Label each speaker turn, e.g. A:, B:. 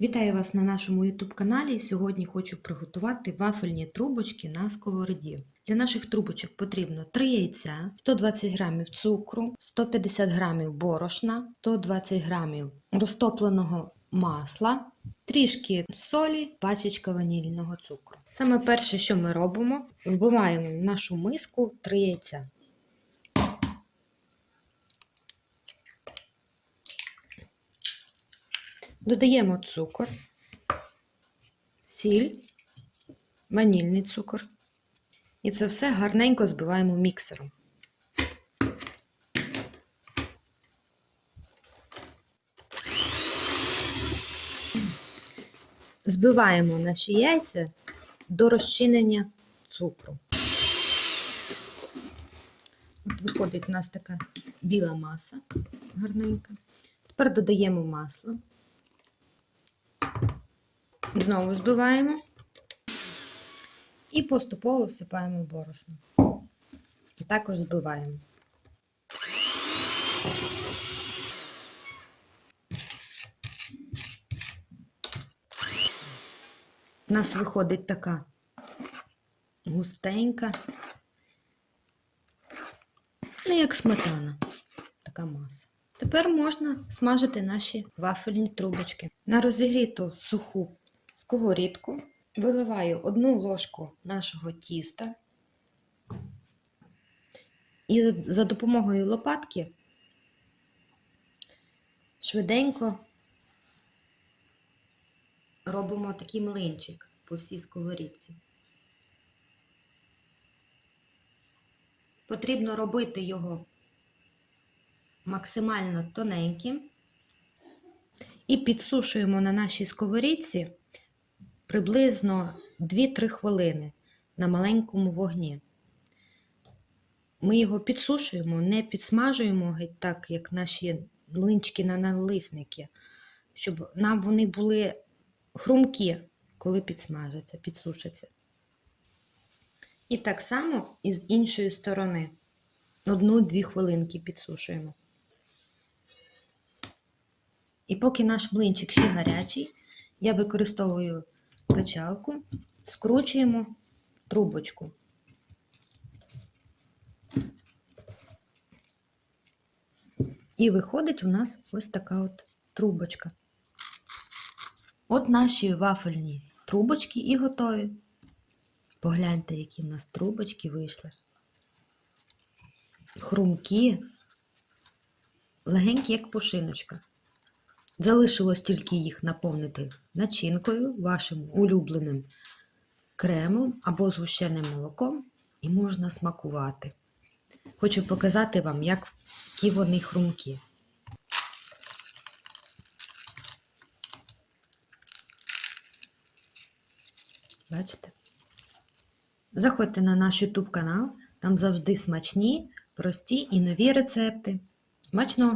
A: Вітаю вас на нашому YouTube каналі. Сьогодні хочу приготувати вафельні трубочки на сковороді. Для наших трубочок потрібно 3 яйця, 120 г цукру, 150 г борошна, 120 г розтопленого масла, трішки солі, пачечка ванільного цукру. Саме перше, що ми робимо, вбиваємо в нашу миску 3 яйця. Додаємо цукор, сіль, ванільний цукор. І це все гарненько збиваємо міксером. Збиваємо наші яйця до розчинення цукру. От виходить у нас така біла маса гарненька. Тепер додаємо масло. Знову збиваємо і поступово всипаємо борошно. І також збиваємо. У нас виходить така густенька, ну, як сметана, така маса. Тепер можна смажити наші вафельні трубочки. На розігріту суху сковорідку виливаю одну ложку нашого тіста і за допомогою лопатки швиденько робимо такий млинчик по всій сковорідці. Потрібно робити його максимально тоненьким і підсушуємо на нашій сковорідці приблизно 2-3 хвилини на маленькому вогні. Ми його підсушуємо, не підсмажуємо геть так, як наші млинчики на налисники, щоб нам вони були хрумкі, коли підсмажаться, підсушаться. І так само і з іншої сторони. Одну-дві хвилинки підсушуємо. І поки наш млинчик ще гарячий, я використовую качалку, скручуємо трубочку. І виходить у нас ось така от трубочка. От наші вафельні трубочки і готові. Погляньте, які в нас трубочки вийшли. Хрумкі, легенькі, як пушиночка. Залишилось тільки їх наповнити начинкою, вашим улюбленим кремом або згущеним молоком, і можна смакувати. Хочу показати вам, які вони хрумкі. Бачите? Заходьте на наш YouTube канал, там завжди смачні, прості і нові рецепти. Смачного!